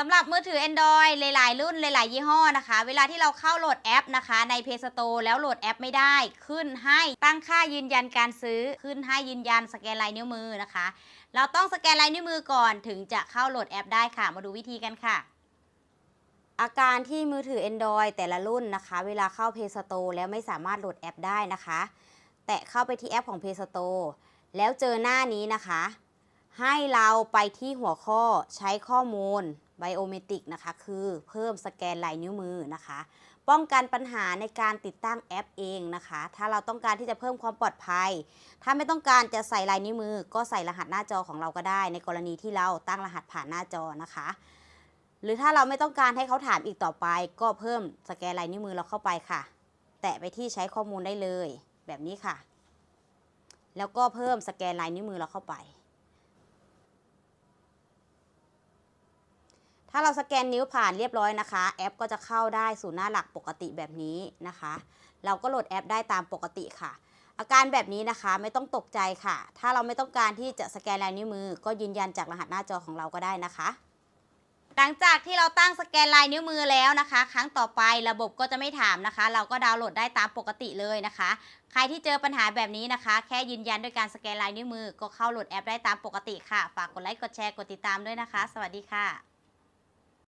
สำหรับมือถือ Android หลาย ๆ รุ่นหลาย ๆ ยี่ห้อนะคะ เวลาที่เราเข้าโหลดแอปนะคะ ใน Play Store แล้วโหลดแอปไม่ได้ขึ้นให้ตั้งค่ายืนยันการซื้อขึ้นให้ยืนยันสแกนลายนิ้วมือนะคะ เราต้องสแกนลายนิ้วมือก่อนถึงจะเข้าโหลดแอปได้ค่ะ มาดูวิธีกันค่ะ อาการที่มือถือ Android แต่ละรุ่นนะคะ เวลาเข้า Play Store แล้วไม่สามารถโหลดแอปได้นะคะ แตะเข้าไปที่แอปของ Play Store แล้วเจอหน้านี้นะคะ ให้เราไปที่หัวข้อใช้ข้อมูล ไบโอเมตริกนะคะคือเพิ่มสแกนลายนิ้วมือนะคะ ป้องกันปัญหาในการติดตั้งแอปเองนะคะ ถ้าเราต้องการที่จะเพิ่มความปลอดภัย ถ้าไม่ต้องการจะใส่ลายนิ้วมือ ก็ใส่รหัสหน้าจอของเราก็ได้ ในกรณีที่เราตั้งรหัสผ่านหน้าจอนะคะ หรือถ้าเราไม่ต้องการให้เขาถามอีกต่อไป ก็เพิ่มสแกนลายนิ้วมือเราเข้าไปค่ะ แตะไปที่ใช้ข้อมูลได้เลย แบบนี้ค่ะ แล้วก็เพิ่มสแกนลายนิ้วมือเราเข้าไป ถ้าเราสแกนนิ้วผ่านเรียบร้อยนะคะ แอปก็จะเข้าได้สู่หน้าหลักปกติแบบนี้นะคะ เราก็โหลดแอปได้ตามปกติค่ะ อาการแบบนี้นะคะไม่ต้องตกใจค่ะ ถ้าเราไม่ต้องการที่จะสแกนลายนิ้วมือ ก็ยืนยันจากรหัสหน้าจอของเราก็ได้นะคะหลังจากที่เราตั้งสแกนลายนิ้วมือแล้วนะคะ ครั้งต่อไประบบก็จะไม่ถามนะคะ เราก็ดาวน์โหลดได้ตามปกติเลยนะคะ ใครที่เจอปัญหาแบบนี้นะคะ แค่ยืนยันด้วยการสแกนลายนิ้วมือ ก็เข้าโหลดแอปได้ตามปกติค่ะ ฝากกดไลค์กดแชร์กดติดตามด้วยนะคะ สวัสดีค่ะ